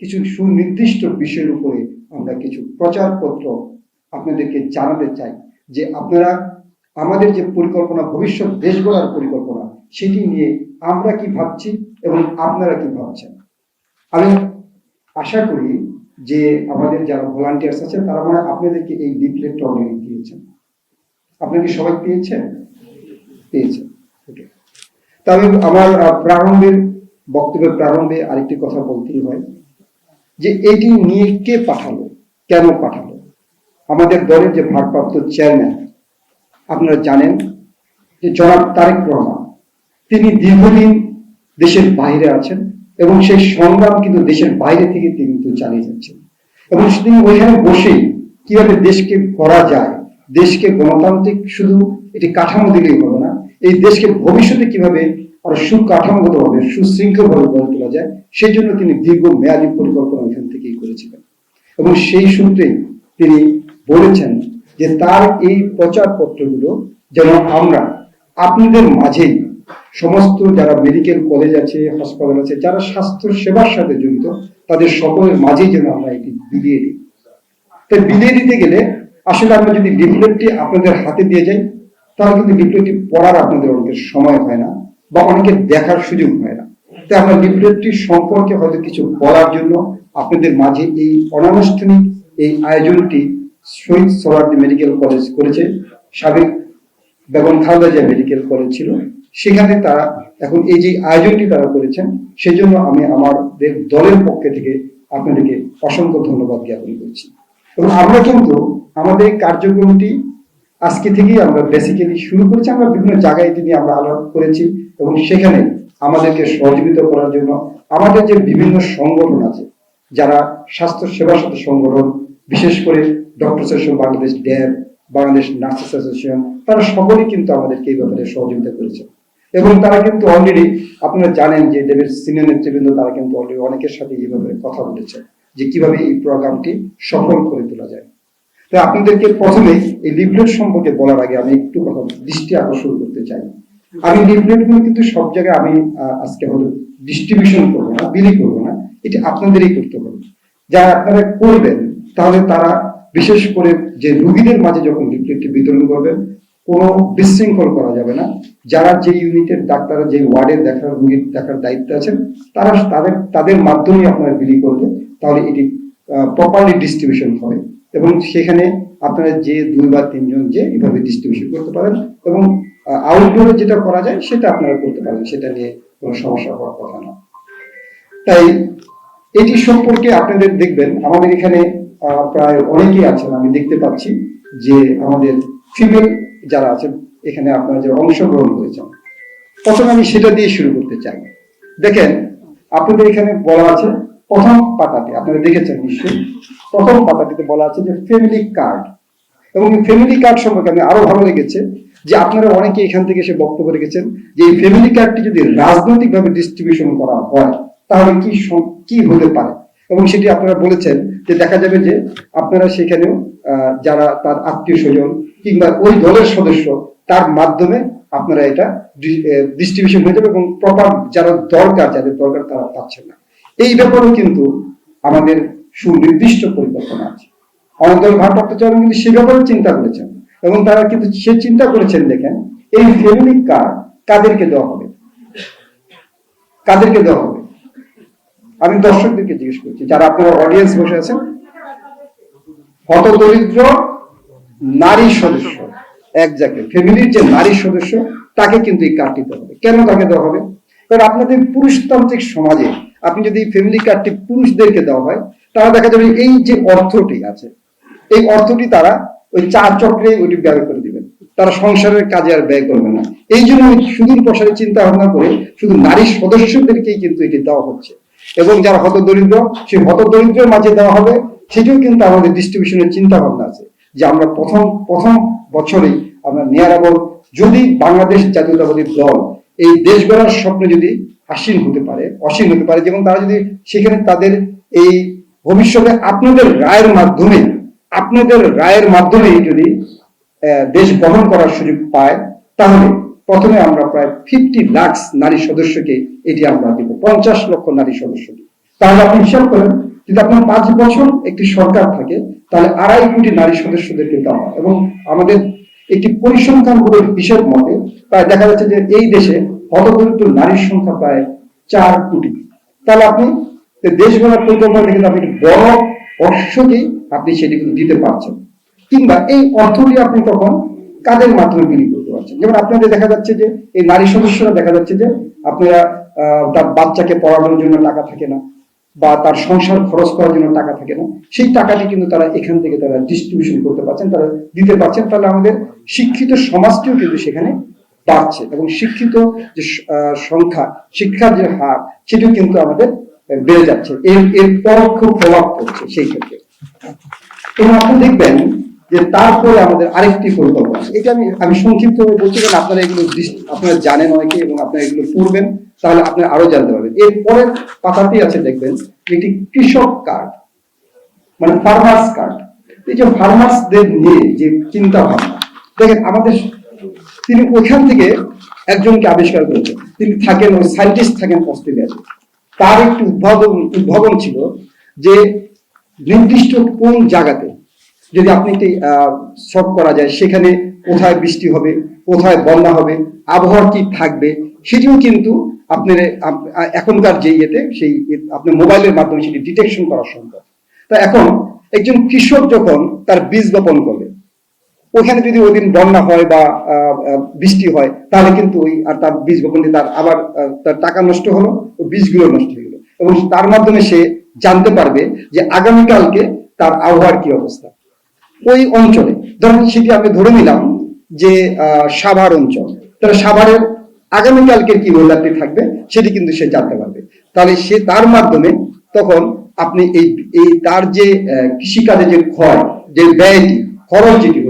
কিছু সুনির্দিষ্ট বিষয়ের উপরে আমরা কিছু প্রচারপত্র আপনাদেরকে জানাতে চাই যে আপনারা আমাদের যে পরিকল্পনা, ভবিষ্যৎ দেশ গড়ার পরিকল্পনা, সেটি নিয়ে আমরা কি ভাবছি এবং আপনারা কি ভাবছেন? আমি আশা করি যে আমাদের যারা ভলান্টিয়ার্স আছে তারা মানে আপনাদেরকে এই লিফলেটটা অলরেডি দিয়েছেন। আপনারা কি সবাই পেয়েছেন? পেয়েছেন। ওকে তবে আমার প্রারম্ভের বক্তব্যের প্রারম্ভে আরেকটি কথা বলতেই হয়। যে এটি নিয়ে কে পাঠালো? কেন পাঠালো? আমাদের দলের যে ভারপ্রাপ্ত চেয়ারম্যান, আপনারা জানেন যে জনাব তারেক রহমান, তিনি দীর্ঘদিন দেশের বাইরে আছেন এবং সেই সংগ্রাম কিন্তু দেশের বাইরে থেকে তিনি কিন্তু চালিয়ে যাচ্ছেন। এবং তিনি ওইখানে বসেই কীভাবে দেশকে করা যায়, দেশকে গণতান্ত্রিক শুধু এটি কাঠামো দিলেই হবে না, এই দেশকে ভবিষ্যতে কীভাবে আরও সুকাঠামোগত ভাবে সুশৃঙ্খল গড়ে তোলা যায়, সেই জন্য তিনি দীর্ঘ মেয়াদী পরিকল্পনা থেকেই করেছিলেন। এবং সেই সূত্রেই তিনি বলেছেন যে তার এই প্রচারপত্রগুলো যেন আমরা আপনাদের মাঝেই সমস্ত যারা মেডিকেল কলেজ আছে, হাসপাতাল আছে, যারা স্বাস্থ্য সেবার সাথে জড়িত, তাদের সকলের মাঝেই যেন আমরা এটি বিলিয়ে দিই। তাই বিলিয়ে দিতে গেলে আসলে আমরা যদি লিফলেটটি আপনাদের হাতে দিয়ে যাই, তাহলে কিন্তু লিফলেটটি পড়ার আপনাদের অনেকের সময় হয় না বা অনেকের দেখার সুযোগ হয় না। তাই আমরা লিফলেটটি সম্পর্কে হয়তো কিছু বলার জন্য আপনাদের মাঝে এই অনানুষ্ঠানিক এই আয়োজনটি শহীদ সোহরার্দি মেডিকেল কলেজ করেছে, সাবেক বেগম খালেদা জিয়া মেডিকেল কলেজ ছিল। সেখানে তারা এখন এই যে আয়োজনটি তারা করেছেন সেই জন্য আমি আমাদের দলের পক্ষ থেকে আপনাদেরকে অসংখ্য ধন্যবাদ জ্ঞাপন করছি। এবং আমরা কিন্তু আমাদের কার্যক্রমটি আজকে থেকেই আমরা বেসিক্যালি শুরু করেছি, আমরা বিভিন্ন জায়গায় নিয়ে আমরা আলাপ করেছি এবং সেখানে আমাদেরকে সহযোগিতা করার জন্য আমাদের যে বিভিন্ন সংগঠন আছে যারা স্বাস্থ্য সেবা সাথে সংগঠন, বিশেষ করে doctor association Bangladesh DAB, Bangladesh nurses association, তারা সকলেই কিন্তু আমাদেরকে এই ব্যাপারে সহযোগিতা করেছে। এবং তারা কিন্তু অলরেডি আপনারা জানেন যে দেবের সিনিয়র নেতৃবৃন্দ, তারা কিন্তু অলরেডি অনেকের সাথে এই ব্যাপারে কথা বলেছে, যে কীভাবে এই প্রোগ্রামটি সফল করে তোলা যায়। তো আপনাদেরকে প্রথমে এই লিফলেট সম্পর্কে বলার আগে আমি একটু কথা দৃষ্টি আকর্ষণ করতে চাই। আমি লিফলেটগুলো কিন্তু সব জায়গায় আমি আজকে হলো ডিস্ট্রিবিউশন করব না বিলি করব না, এটি আপনাদেরই করতে হবে। যারা আপনারা করবেন, তাহলে তারা বিশেষ করে যে রুগীদের মাঝে যখন লিফলেটটি বিতরণ করবেন, কোনো বিশৃঙ্খল করা যাবে না। যারা যে ইউনিটের ডাক্তার, যে ওয়ার্ডের দেখার রুগীর দেখার দায়িত্ব আছেন, তারা তাদের তাদের মাধ্যমে আপনারা বিলি করলে তাহলে এটি প্রপারলি ডিস্ট্রিবিউশন হবে এবং সেখানে আপনারা যে দুই বা তিনজন যে এইভাবে ডিস্ট্রিবিউশন করতে পারেন এবং আউটডোরে যেটা করা যায়, সেটা আপনারা করতে পারেন সেটা নিয়ে কোনো সমস্যা হওয়ার কথা না। তাই এটি সম্পর্কে আপনাদের দেখবেন, আমাদের এখানে প্রায় অনেকেই আছেন, আমি দেখতে পাচ্ছি যে আমাদের ফিমেল যারা আছেন, এখানে আপনারা যারা অংশগ্রহণ করেছেন, প্রথমে আমি সেটা দিয়ে শুরু করতে চাই। দেখেন, আপনাদের এখানে বলা আছে প্রথম পাতাতে, আপনারা দেখেছেন নিশ্চয়ই, প্রথম পাতাটিতে বলা আছে যে ফ্যামিলি কার্ড এবং ফ্যামিলি কার্ড সম্পর্কে আমি আরও ভালো লেগেছে যে আপনারা অনেকে এখান থেকে এসে বক্তব্য রেখেছেন যে এই ফ্যামিলি কার্ডটি যদি রাজনৈতিকভাবে ডিস্ট্রিবিউশন করা হয়, তাহলে কি কি হতে পারে? এবং সেটি আপনারা বলেছেন যে দেখা যাবে যে আপনারা সেখানেও যারা তার আত্মীয় স্বজন কিংবা ওই দলের সদস্য, তার মাধ্যমে আপনারা এটা ডিস্ট্রিবিউশন হয়ে যাবে এবং প্রপার যারা দরকার, যাদের দরকার তারা পাচ্ছে না। এই ব্যাপারেও কিন্তু আমাদের সুনির্দিষ্ট পরিকল্পনা আছে। অনেক দল ভারপ্রাপ্ত চেয়ারম্যান কিন্তু সে ব্যাপারে চিন্তা করেছেন। এবং তারা কিন্তু সে চিন্তা করেছেন, দেখেন, এই ফ্যামিলি কার্ড কাদেরকে দেওয়া হবে? কাদেরকে দেওয়া হবে? আমি দর্শকদেরকে জিজ্ঞেস করছি, যারা আপনারা অডিয়েন্স বসে আছেন, হতদরিদ্র নারী সদস্য এক জায়গায় ফ্যামিলির যে নারী সদস্য, তাকে কিন্তু এই কার্ডটি দেওয়া হবে। কেন তাকে দেওয়া হবে? কারণ আপনাদের পুরুষতান্ত্রিক সমাজে আপনি যদি ফ্যামিলি কার্ডটি পুরুষদেরকে দেওয়া হয়, তাহলে দেখা যাবে এই যে অর্থটি আছে, এই অর্থটি তারা ওই চার চক্রে ওইটি ব্যয় করে দিবেন। তারা সংসারের কাজে আর ব্যয় করবে না। এই জন্য সুদূর প্রসারে চিন্তা ভাবনা করে শুধু নারী সদস্যদেরকেই কিন্তু এটি দেওয়া হচ্ছে। এবং যারা হত দরিদ্র সেই হত দরিদ্রের মাঝে দেওয়া হবে, সেটিও কিন্তু আমাদের ডিস্ট্রিবিউশনের চিন্তা ভাবনা আছে যে আমরা প্রথম প্রথম বছরেই আমরা নিয়ার অ্যাবাউট যদি বাংলাদেশ জাতীয়তাবাদী দল এই দেশ গড়ার স্বপ্নে যদি আসীন হতে পারে অসীন হতে পারে, যেমন তারা যদি সেখানে তাদের এই ভবিষ্যতে আপনাদের রায়ের মাধ্যমে আপনাদের রায়ের মাধ্যমে যদি দেশ গঠন করার সুযোগ পায়, তাহলে প্রথমে আমরা প্রায় ফিফটি লাখ নারী সদস্যকে এটি আমরা দিব, পঞ্চাশ লক্ষ নারী সদস্যকে। তাহলে আপনি হিসাব করেন, যদি আপনার পাঁচ বছর একটি সরকার থাকে, তাহলে আড়াই কোটি নারী সদস্যদের কিন্তু আমরা। এবং আমাদের একটি পরিসংখ্যান বোর্ডের হিসেব মতে, প্রায় দেখা যাচ্ছে যে এই দেশে হতদরিদ্র নারীর সংখ্যা প্রায় চার কোটি। তাহলে আপনি দেশ গড়ার পরিকল্পনা কিন্তু আপনি বড় অংশকেই আপনি সেটি কিন্তু দিতে পারছেন। কিংবা এই অর্থটি আপনি তখন কাদের মাধ্যমে বিলি করতে পারছেন। যেমন আপনাদের দেখা যাচ্ছে যে, এই নারী সদস্যরা দেখা যাচ্ছে যে, আপনারা তার বাচ্চাকে পড়ানোর জন্য টাকা থাকে না, বা তার সংসার খরচ করার জন্য টাকা থাকে না, সেই টাকাটি কিন্তু তারা এখান থেকে তারা ডিস্ট্রিবিউশন করতে পারছেন, তারা দিতে পারছেন। তাহলে আমাদের শিক্ষিত সমাজটিও কিন্তু সেখানে বাড়ছে এবং শিক্ষিত যে সংখ্যা, শিক্ষার যে হার, সেটিও কিন্তু আমাদের বেড়ে যাচ্ছে। এর এর পরোক্ষ প্রভাব পড়ছে সেই ক্ষেত্রে। এবং আপনি দেখবেন যে তারপরে আমাদের আরেকটি পরিকল্পনা এটা আমি আমি সংক্ষিপ্ত বলছি কারণ আপনারা এগুলো আপনারা জানেন অনেকে এবং আপনারা এগুলো পড়বেন, তাহলে আপনারা আরও জানতে পারবেন। এর পরের পাতাটি আছে দেখবেন একটি কৃষক কার্ড মানে ফার্মার্স কার্ড। এই যে ফার্মার্সদের নিয়ে যে চিন্তা ভাবনা দেখেন আমাদের, তিনি ওখান থেকে একজনকে আবিষ্কার করেছেন। তিনি থাকেন ওই সায়েন্টিস্ট থাকেন অস্ট্রেলিয়াতে। তার একটি উদ্ভাবন উদ্ভাবন ছিল যে নির্দিষ্ট কোন জায়গাতে যদি আপনি একটি শখ করা যায়, সেখানে কোথায় বৃষ্টি হবে, কোথায় বন্যা হবে, আবহাওয়া কি থাকবে, সেটিও কিন্তু আপনার এখনকার যে ইয়েতে সেই আপনার মোবাইলের মাধ্যমে সেটি ডিটেকশন করা সম্ভব। তা এখন একজন কৃষক যখন তার বীজ বপন করবে ওখানে যদি ওই দিন বন্যা হয় বা বৃষ্টি হয়, তাহলে কিন্তু ওই আর তার বীজ বপন তার আবার তার টাকা নষ্ট হলো, ও বীজগুলো নষ্ট হয়ে গেলো। এবং তার মাধ্যমে সে জানতে পারবে যে আগামীকালকে তার আবহাওয়ার কি অবস্থা। ওই অঞ্চলে, ধরুন সেটি আমি ধরে নিলাম যে সাভার অঞ্চল, তাহলে সাভারের আগামীকালকে কি ওয়েদারটি থাকবে, সেটি কিন্তু সে জানতে পারবে। তাহলে সে তার মাধ্যমে তখন আপনি এই এই তার যে কৃষিকাজে যে ক্ষয়, যে ব্যয়টি, খরচ যেটি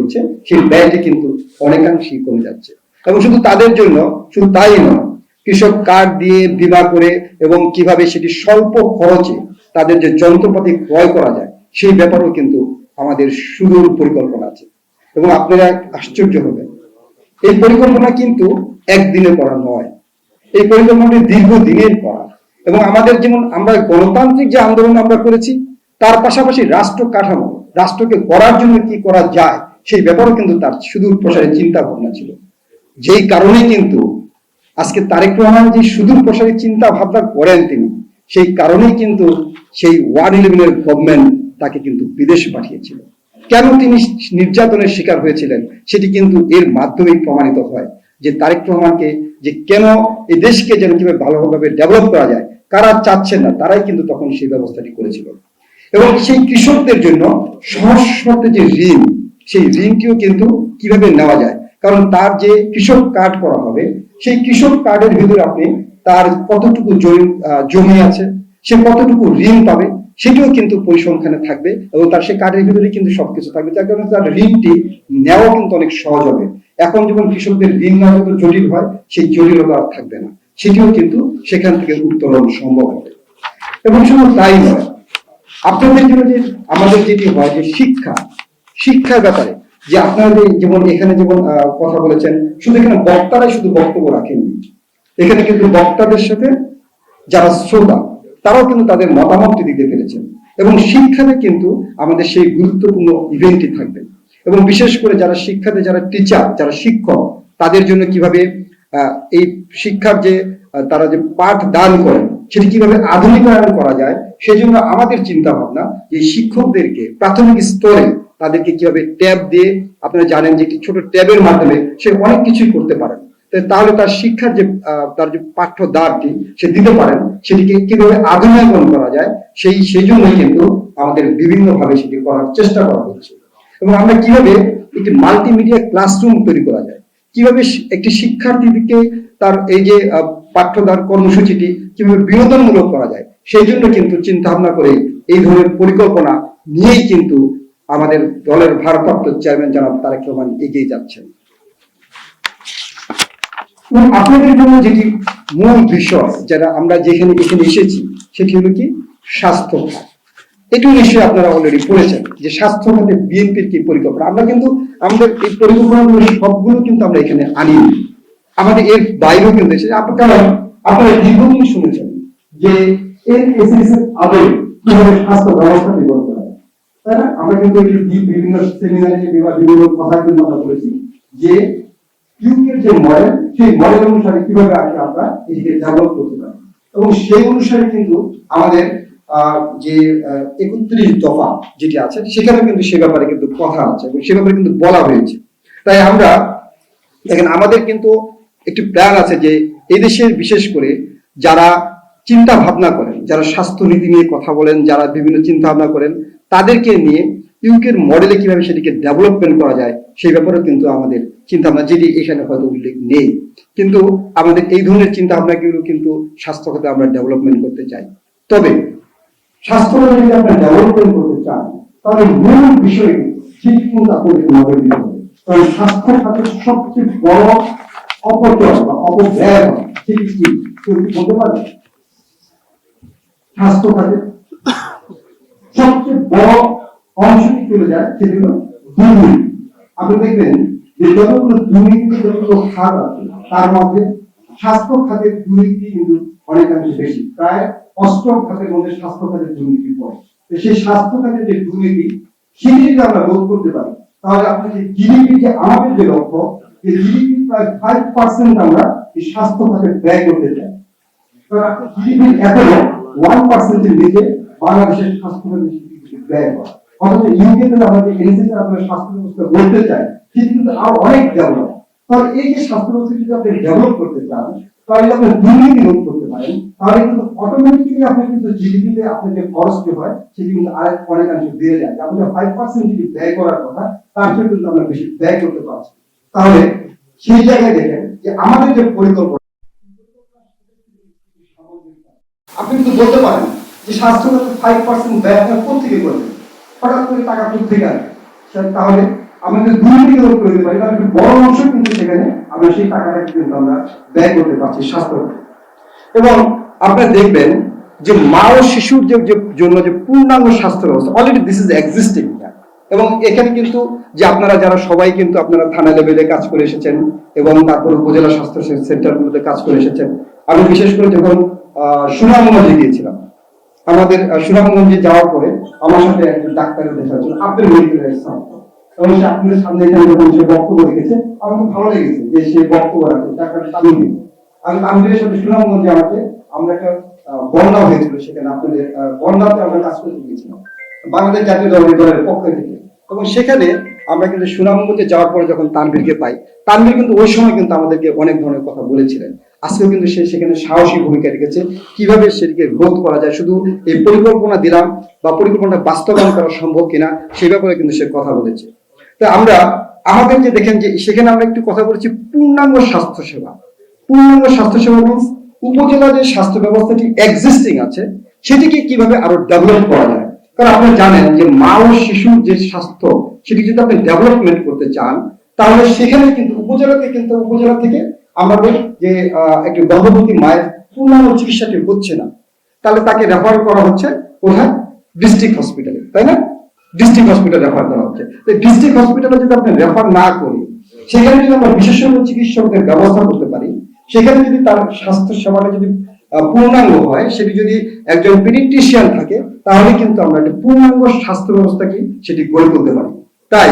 সেই ব্যয়টি কিন্তু অনেকাংশেই কমে যাচ্ছে। এবং শুধু তাদের জন্য, শুধু তাই নয়, কৃষক কার্ড দিয়ে বিমা করে এবং কীভাবে সেটি স্বল্প খরচে তাদের যে যন্ত্রপাতি ক্রয় করা যায়, সেই ব্যাপারেও কিন্তু আমাদের সুদূর পরিকল্পনা আছে। এবং আপনারা আশ্চর্য হবেন, এই পরিকল্পনা কিন্তু একদিনে করা নয়। এই পরিকল্পনাটি দীর্ঘদিনের করা। এবং আমাদের যেমন আমরা গণতান্ত্রিক যে আন্দোলন আমরা করেছি, তার পাশাপাশি রাষ্ট্র কাঠামো, রাষ্ট্রকে করার জন্য কি করা যায় সেই ব্যাপারেও কিন্তু তার সুদূর প্রসারে চিন্তা ভাবনা ছিল। যেই কারণে কিন্তু আজকে তারেক রহমান যে সুদূর প্রসারী চিন্তা ভাবনা করেন তিনি, সেই কারণেই কিন্তু সেই ওয়ান ইলেভেনের গভর্নমেন্ট তাকে কিন্তু বিদেশ পাঠিয়েছিল। কেন তিনি নির্যাতনের শিকার হয়েছিলেন, সেটি কিন্তু এর মাধ্যমেই প্রমাণিত হয় যে তারেক রহমানকে যে কেন এই দেশকে যেন কীভাবে ভালোভাবে ডেভেলপ করা যায়, কারা চাচ্ছেন না, তারাই কিন্তু তখন সেই ব্যবস্থাটি করেছিল। এবং সেই কৃষকদের জন্য সহজ যে ঋণ সেই ঋণটিও কিন্তু কীভাবে নেওয়া যায়? কারণ তার যে কৃষক কার্ড করা হবে, সেই কৃষক কার্ডের ভিতরে আপনি তার কতটুকু জমি- আছে, সে কতটুকু ঋণ পাবে, সেটিও কিন্তু পরিসংখ্যানে থাকবে এবং তার সেই কার্ডের ভিতরে কিন্তু সবকিছু থাকবে। যার কারণে তার ঋণটি নেওয়া কিন্তু অনেক সহজ হবে। এখন যখন কৃষকদের ঋণ নেওয়া যত জটিল হয়, সেই জটিলতা আর থাকবে না। সেটিও কিন্তু সেখান থেকে উত্তোলন সম্ভব হবে। এবং শুধু তাই নয়, আপনাদের জন্য যে, আমাদের যেটি হয় যে শিক্ষা শিক্ষার ব্যাপারে, যে আপনাদের যেমন এখানে যেমন কথা বলেছেন, শুধু এখানে বক্তারাই শুধু বক্তব্য রাখেননি। এখানে কিন্তু বক্তাদের সাথে যারা শ্রোতা, তারাও কিন্তু তাদের মতামতটি দিতে পেরেছেন। এবং শিক্ষাতে কিন্তু আমাদের সেই গুরুত্বপূর্ণ ইভেন্টটি থাকবে। এবং বিশেষ করে যারা শিক্ষাতে যারা টিচার যারা শিক্ষক, তাদের জন্য কীভাবে এই শিক্ষার যে তারা যে পাঠ দান করেন, সেটি কীভাবে আধুনিকায়ন করা যায়, সেজন্য আমাদের চিন্তা ভাবনা যে শিক্ষকদেরকে প্রাথমিক স্তরে তাদেরকে কীভাবে ট্যাব দিয়ে আপনারা জানেন যে ছোট ট্যাবের মাধ্যমে সে অনেক কিছুই করতে পারেন। তাহলে তার শিক্ষার যে তার যে পাঠ্যদানটি সে দিতে পারেন সেটিকে কীভাবে আধুনিকরণ করা যায় সেই সেই জন্য কিন্তু আমাদের বিভিন্ন ভাবে সেটি করার চেষ্টা করা হচ্ছে। এবং আমরা কীভাবে একটি মাল্টিমিডিয়া ক্লাসরুম তৈরি করা যায় কীভাবে একটি শিক্ষার্থীকে তার এই যে আহ, পাঠ্যদান কর্মসূচিটি কীভাবে বিনোদনমূলক করা যায় সেই জন্য কিন্তু চিন্তা ভাবনা করে এই ধরনের পরিকল্পনা নিয়েই কিন্তু আমাদের দলের ভারপ্রাপ্ত চেয়ারম্যান জনাব তারেক রহমান এগিয়ে যাচ্ছেন। আপনাদের জন্য যেটি মূল বিষয় যারা আমরা যেখানে এখানে এসেছি, সেটি হলো কি? স্বাস্থ্য এটিও নিশ্চয়ই আপনারা অলরেডি পড়েছেন যে স্বাস্থ্য খাতে বিএনপির কি পরিকল্পনা। আমরা কিন্তু আমাদের এই পরিকল্পনাগুলো সবগুলো কিন্তু আমরা এখানে আনিনি। আমাদের এর বাইরেও কিন্তু এসেছে। কারণ আপনারা দীর্ঘদিন শুনেছেন যে এর এসএস এর আদলে কীভাবে স্বাস্থ্য ব্যবস্থা আমরা কিন্তু বিভিন্ন সেমিনারে বা বিভিন্ন কথা কিন্তু আমরা বলেছি যে ইউকের যে মডেল সেই মডেল অনুসারে কীভাবে আমরা ডেভেলপ করতে পারি। এবং সেই অনুসারে কিন্তু আমাদের যে একত্রিশ দফা যেটি আছে, সেখানে কিন্তু সে ব্যাপারে কিন্তু কথা আছে এবং সে ব্যাপারে কিন্তু বলা হয়েছে। তাই আমরা, দেখেন, আমাদের কিন্তু একটি প্ল্যান আছে যে এদেশের বিশেষ করে যারা চিন্তা ভাবনা করেন যারা স্বাস্থ্য নীতি নিয়ে কথা বলেন, যারা বিভিন্ন চিন্তা ভাবনা করেন, তাদেরকে নিয়ে ইউকের মডেলে কীভাবে সেটিকে ডেভেলপমেন্ট করা যায়, সেই ব্যাপারেও কিন্তু আমাদের চিন্তা ভাবনা যেটি এখানে হয়তো উল্লেখ নেই। কিন্তু আমাদের এই ধরনের চিন্তা ভাবনাগুলো কিন্তু স্বাস্থ্য খাতে আমরা ডেভেলপমেন্ট করতে চাই। তবে স্বাস্থ্য যদি আপনার ডেভেলপমেন্ট করতে চান তাহলে মূল বিষয় ঠিক আপনাদের নজর দিতে হবে। কারণ সবচেয়ে বড় অপচয় বা অপব্যয় সেটি কি বলতে পারে? স্বাস্থ্য সবচেয়ে বড় অংশটি চলে যায়? সেটি দুর্নীতি। আপনি দেখবেন যে যতগুলো দুর্নীতি যতগুলো খাত আছে, তার মধ্যে স্বাস্থ্য খাতের দুর্নীতি কিন্তু অনেকাংশে বেশি। প্রায় অষ্টম খাতের মধ্যে স্বাস্থ্য খাতের দুর্নীতি পড়ে। সেই স্বাস্থ্য খাতের যে দুর্নীতি, সেটি যদি আমরা রোধ করতে পারি, তাহলে আপনি যে জিডিপি যে আমাদের যে লক্ষ্য যে জিডিপি প্রায় ফাইভ পার্সেন্ট আমরা এই স্বাস্থ্য খাতে ব্যয় করতে চাই। জিডিপি এখনও ওয়ান পার্সেন্টের নিচে বাংলাদেশের স্বাস্থ্য ব্যয় করা। অথচ ইউকে তে আমরা যে এনএসএস আমরা স্বাস্থ্য ব্যবস্থা বলতে চাই কিন্তু আরও অনেক ডেভেলপ তাহলে এই যে স্বাস্থ্য ব্যবস্থা যদি আপনি ডেভেলপ করতে চান, তাহলে আপনি দুর্নীতি রোধ করতে পারেন, তাহলে কিন্তু অটোমেটিক্যালি আপনি কিন্তু জিডিপিতে আপনার যে খরচটি হয়, সেটি কিন্তু আরেক অনেকাংশে বেড়ে যায়। আমাদের ফাইভ পার্সেন্ট যদি ব্যয় করার কথা, তার চেয়ে কিন্তু আমরা বেশি ব্যয় করতে পারছি। তাহলে সেই জায়গায় দেখেন যে আমাদের যে পরিকল্পনা আপনি কিন্তু বলতে পারেন যে স্বাস্থ্য খাতে ফাইভ পার্সেন্ট ব্যয় আপনার কোথেকে করবেন হঠাৎ করে টাকা কোথেকে সে- তাহলে আমাদের দুর্নীতি রোধ করে দিতে পারি একটু বড় অংশ কিন্তু সেখানে আমরা সেই টাকাটা কিন্তু আমরা ব্যয় করতে পারছি স্বাস্থ্য। এবং আপনারা দেখবেন যে মা ও শিশুর যে জন্য যে পূর্ণাঙ্গ স্বাস্থ্য ব্যবস্থা অলরেডি দিস ইজ এক্সিস্টিং এবং এখানে কিন্তু যে আপনারা যারা সবাই কিন্তু আপনারা থানা লেভেলে কাজ করে এসেছেন এবং তারপর উপজেলা স্বাস্থ্য সেন্টারগুলোতে কাজ করে এসেছেন আমি বিশেষ করে যখন সুনামগঞ্জে গিয়েছিলাম, আমাদের সুনামগঞ্জে যাওয়ার পরে আমার সাথে একজন ডাক্তারের দেখা হয়েছিল আপনার মেডিকেল এবং সে সামনে এখানে যখন সে বক্তব্য রেখেছে, আমার খুব ভালো লেগেছে যে সে বক্তব্য রাখে ডাক্তার তামিম আমি তামিমের সাথে সুনামগঞ্জে আমাকে, আমরা একটা বন্যা হয়েছিল সেখানে আপনাদের বন্যাতে আমরা কাজ করতে গিয়েছিলাম, বাংলাদেশ জাতীয় দলের দলের পক্ষ থেকে। এবং সেখানে আমরা কিন্তু সুনামগঞ্জে যাওয়ার পরে যখন তানভীরকে পাই তানবীর কিন্তু ওই সময় কিন্তু আমাদেরকে অনেক ধরনের কথা বলেছিলেন। আজকেও কিন্তু সে সেখানে সাহসী ভূমিকা রেখেছে। কীভাবে সেটিকে রোধ করা যায়? শুধু এই পরিকল্পনা দিলাম বা পরিকল্পনা বাস্তবায়ন করা সম্ভব কিনা, সে ব্যাপারে কিন্তু সে কথা বলেছে। তো আমরা আমাদের যে দেখেন যে সেখানে আমরা একটু কথা বলেছি পূর্ণাঙ্গ স্বাস্থ্য সেবা। পূর্ণাঙ্গ স্বাস্থ্য সেবা মিনস উপজেলা যে স্বাস্থ্য ব্যবস্থাটি এক্সিস্টিং আছে, সেটিকে কীভাবে আরও ডেভেলপ করা যায়? কারণ আপনি জানেন যে মা ও শিশুর যে স্বাস্থ্য, সেটি যদি আপনি ডেভেলপমেন্ট করতে চান, তাহলে সেখানে কিন্তু উপজেলাতে কিন্তু উপজেলা থেকে আমাদের যে একটি গর্ভবতী মায়ের পূর্ণাঙ্গ চিকিৎসাটি হচ্ছে না, তাহলে তাকে রেফার করা হচ্ছে কোথায়? ডিস্ট্রিক্ট হসপিটালে তাই না? ডিস্ট্রিক্ট হসপিটাল রেফার করা হচ্ছে। ডিস্ট্রিক্ট হসপিটালে যদি আপনি রেফার না করি সেখানে যদি আমরা বিশেষজ্ঞ চিকিৎসকদের ব্যবস্থা করতে পারি, সেখানে যদি তার স্বাস্থ্য সেবাটা যদি পূর্ণাঙ্গ হয়, সেটি যদি একজন পেডিট্রিশিয়ান থাকে, তাহলে কিন্তু আমরা একটা পূর্ণাঙ্গ স্বাস্থ্য ব্যবস্থাকে সেটি গড়ে তুলতে পারি। তাই